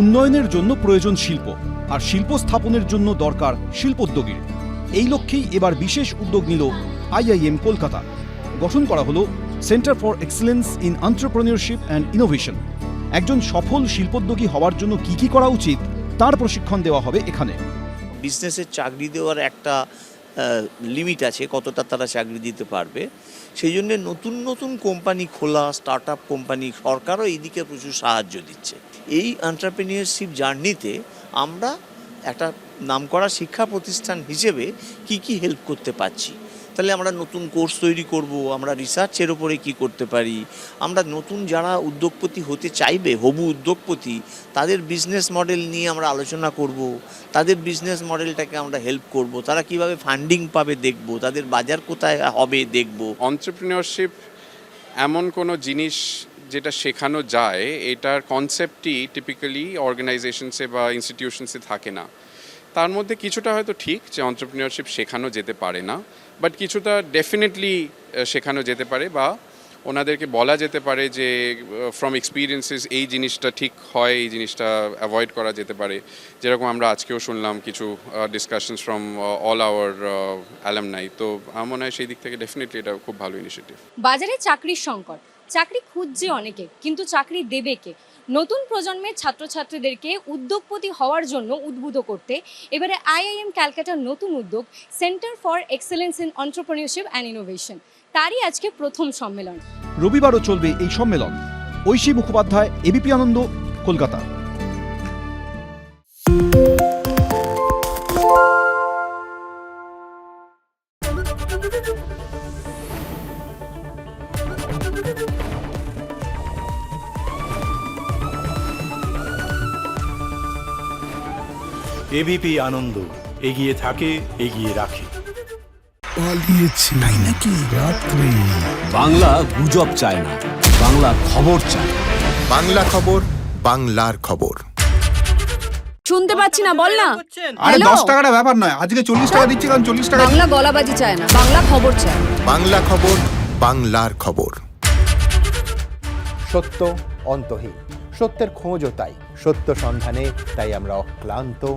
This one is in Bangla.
উন্নয়নের জন্য প্রয়োজন শিল্প, আর শিল্প স্থাপনের জন্য দরকার শিল্পোদ্যোগীর। এই লক্ষ্যেই এবার বিশেষ উদ্যোগ নিল আইআইএম কলকাতা। গঠন করা হলো centre for excellence in entrepreneurship and innovation. একজন সফল শিল্পোদ্যোগী হওয়ার জন্য কি কি করা উচিত, তার প্রশিক্ষণ দেওয়া হবে এখানে। বিজনেসের চাকরি দেওয়ার একটা লিমিট আছে, কতটা তারা চাকরি দিতে পারবে। সেই জন্য নতুন নতুন কোম্পানি খোলা স্টার্ট আপ কোম্পানি, সরকারও এইদিকে প্রচুর সাহায্য দিচ্ছে। এই এন্টারপ্রেনিয়ারশিপ জার্নিতে আমরা একটা নামকরা শিক্ষা প্রতিষ্ঠান হিসেবে কি কি হেল্প করতে পারছি। তাহলে আমরা নতুন কোর্স তৈরি করব, আমরা রিসার্চের ওপরে কি করতে পারি, আমরা নতুন যারা উদ্যোগপতি হতে চাইবে, হবু উদ্যোগপতি, তাদের বিজনেস মডেল নিয়ে আমরা আলোচনা করব, তাদের বিজনেস মডেলটাকে আমরা হেল্প করব, তারা কীভাবে ফান্ডিং পাবে দেখব, তাদের বাজার কোথায় হবে দেখব। অন্টারপ্রিনিয়রশিপ এমন কোনো জিনিস যেটা শেখানো যায়, এটার কনসেপ্টই টিপিক্যালি অর্গানাইজেশনসে বা ইনস্টিটিউশনসে থাকে না। তার মধ্যে কিছুটা হয়তো ঠিক যে অন্টারপ্রিনিয়রশিপ শেখানো যেতে পারে না বাট কিছুটা ডেফিনেটলি শেখানো যেতে পারে বা ওনাদেরকে বলা যেতে পারে যে ফ্রম এক্সপিরিয়েন্সেস এই জিনিসটা ঠিক হয়, এই জিনিসটা অ্যাভয়েড করা যেতে পারে। যেরকম আমরা আজকেও শুনলাম কিছু discussions from all our alumni তো আমার মনে হয় সেই দিক থেকে ডেফিনেটলি এটা খুব ভালো ইনিশিয়েটিভ বাজারে চাকরির সংকট। চাকরি খুঁজছে অনেকে, কিন্তু চাকরি দেবে কে? নতুন প্রজন্মের ছাত্রছাত্রীদেরকে উদ্যোগপতি হওয়ার জন্য উদ্বুদ্ধ করতে এবারে আইআইএম ক্যালকাটার নতুন উদ্যোগ centre for excellence in entrepreneurship and innovation. তারই আজকে প্রথম সম্মেলন। রবিবারও চলবে এই সম্মেলন। ঐশী মুখোপাধ্যায় এবিপি আনন্দ, কলকাতা। এবিপি আনন্দ এগিয়ে থাকে এগিয়ে রাখে। পালিয়েছে। তাই নাকি? রাত্রে। বাংলা গুজব চায় না বাংলা খবর চায়। বাংলা খবর বাংলার খবর। শুনতে পাচ্ছি না বল না। আরে দশ টাকাটা ব্যাপার নয় আজকে চল্লিশ টাকা দিচ্ছি কারণ চল্লিশ টাকা বাংলা গলাবাজি চায় না বাংলা খবর চায়। বাংলা খবর বাংলার খবর। সত্য অন্তহীন সত্যের খোঁজও তাই। সত্য সন্ধানে তাই আমরা অক্লান্ত